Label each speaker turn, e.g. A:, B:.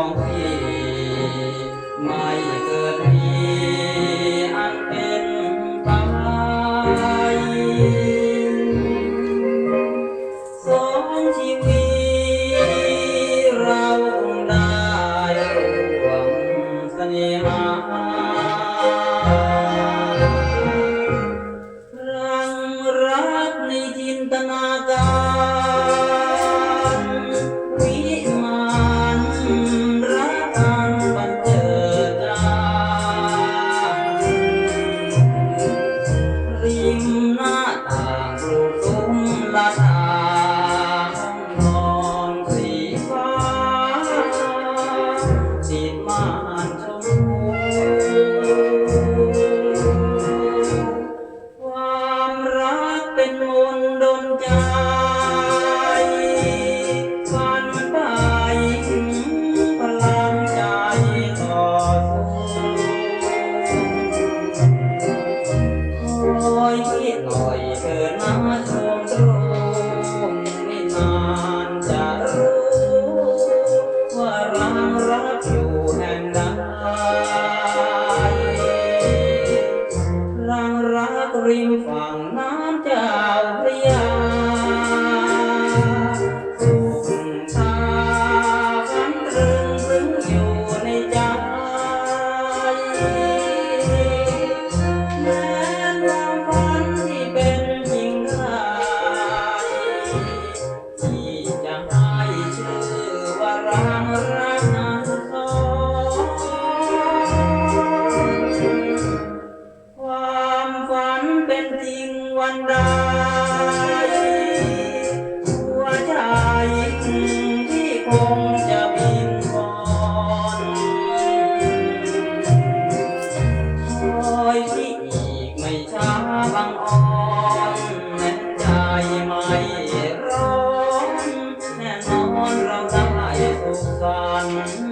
A: ของพี่ไม่เกิดมีอันเป็นไปสองชีวิตเราได้รวมเสน่หารังรักในจินตนาการ มนต์ดนใจฝันไปถึงพลังใจต่อสู้คอยคิดหน่อยเถิดนะชมตรงไม่นานจะรู้ ว่ารังรักอยู่แห่งใดรังรักริมฝั่ง น้ำเจ้าพระยาสุขตาฝันตรึงซึ้งอยู่ในใจ แม้ความฝันที่เป็นจริงได้ที่จะให้ชื่อว่ารังรักอันสองความฝันเป็นจริง วันใดหัวใจที่คงจะบินบอนคอยที่อีกไม่ช้าบังอ่อนนั้ใจไม่ร้อนแน่นอนเราได้สุขสัน